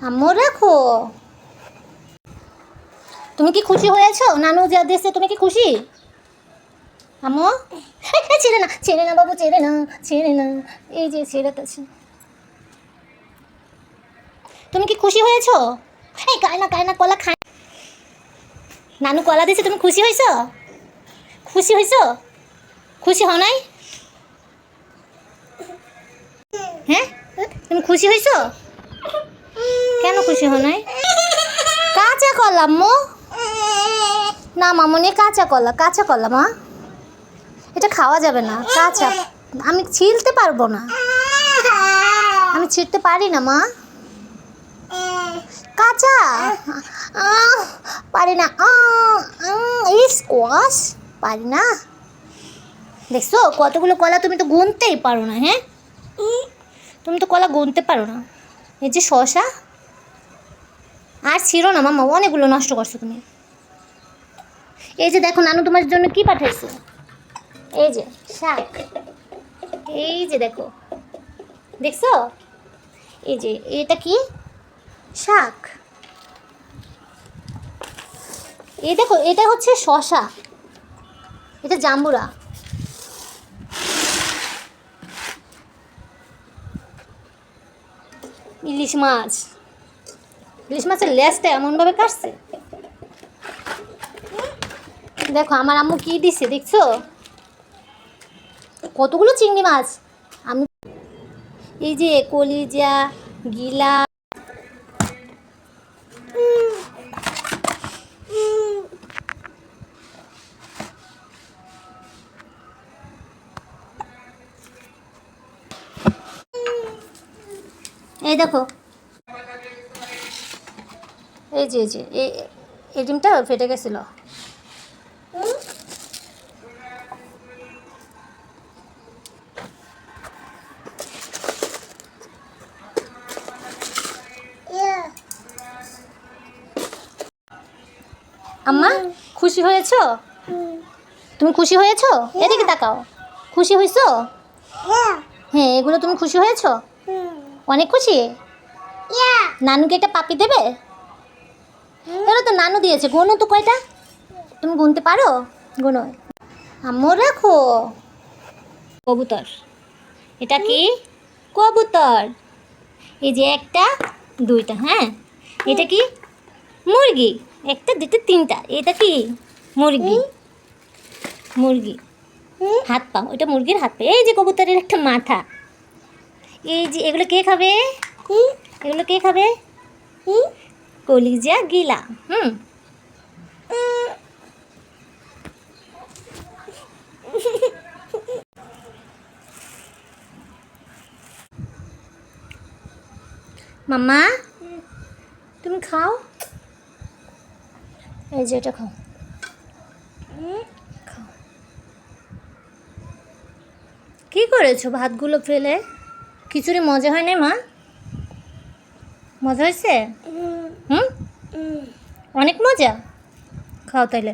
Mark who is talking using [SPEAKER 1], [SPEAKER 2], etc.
[SPEAKER 1] আম্মু, রাখো। তুমি কি খুশি হয়েছো? নানু যা দিয়েছে, তুমি কি খুশি? আম্মু? ছেড়ে না ছেড়ে না বাবু, ছেড়ে না ছেড়ে না। এই যে ছেড়ে ছেড়েতেছে তুমি কি খুশি হয়েছো? এই কায় না কায় না কলা খায় নানু কলা দিয়েছে, তুমি খুশি হয়েছো? খুশি হয়েছো? খুশি হও নাই? হ্যাঁ? তুমি খুশি হয়েছো? খুশি হও নাই? কাঁচা কলা আম্মু না মামনি কাঁচা কলা কাঁচা কলা, মা। এটা খাওয়া যাবে না, কাঁচা। আমি ছিলতে পারব না। আমি ছিঁড়তে পারি না, মা। কাঁচা? পারি না। এই স্কোয়াশ পারি না। দেখছ, কতগুলো কলা তুমি তো গুনতেই পারো না হ্যাঁ? তুমি তো কলা গুনতে পারো না। এই যে শশা আর ছিল না মামা অনেকগুলো নষ্ট করছ তুমি। এই যে দেখো, নানু তোমার জন্য কি পাঠাইছে? এই যে, শাক। এই যে দেখো, দেখছ? এই যে, এটা কি? শাক। এই দেখো, এটা হচ্ছে শশা। এটা জাম্বুরা। ইলিশ মাছ। ইলিশ মাছের লেজটা এমনভাবে কাটছে? দেখো, আমার আম্মু কি দিছে দেখছ? কতগুলো চিংড়ি মাছ? আমি এই যে কলিজা, গিলা। এই দেখো এই যে এই যে এই ডিমটা ফেটে গেছিল। আম্মা খুশি হয়েছো? তুমি খুশি হয়েছো? এদিকে তাকাও। খুশি হয়েছো হ্যাঁ এগুলো তুমি খুশি হয়েছো? অনেক খুশি? নানুকে একটা পাপি দেবে? এগুলো তো নানু দিয়েছে গোনো তো কয়টা? তুমি গুনতে পারো? গোনো। আম্মু রাখো। কবুতর। এটা কি? কবুতর। এই যে একটা দুইটা হ্যাঁ? এটা কি? মুরগি। একটা দুটো তিনটা। এটা কি? মুরগি। মুরগি। হাত পা। ওইটা মুরগির হাত পা। এই যে কবুতরের একটা মাথা। এই যে এগুলো কে খাবে? এগুলো কে খাবে? কলিজা গিলা। হুম। মামা তুমি খাও? এই যে এটা খাও। খাও। কি করেছ ভাতগুলো ফেলে? খিচুড়ি মজা হয় না মা? মজা হয়েছে? হুম? অনেক মজা। খাও তাইলে।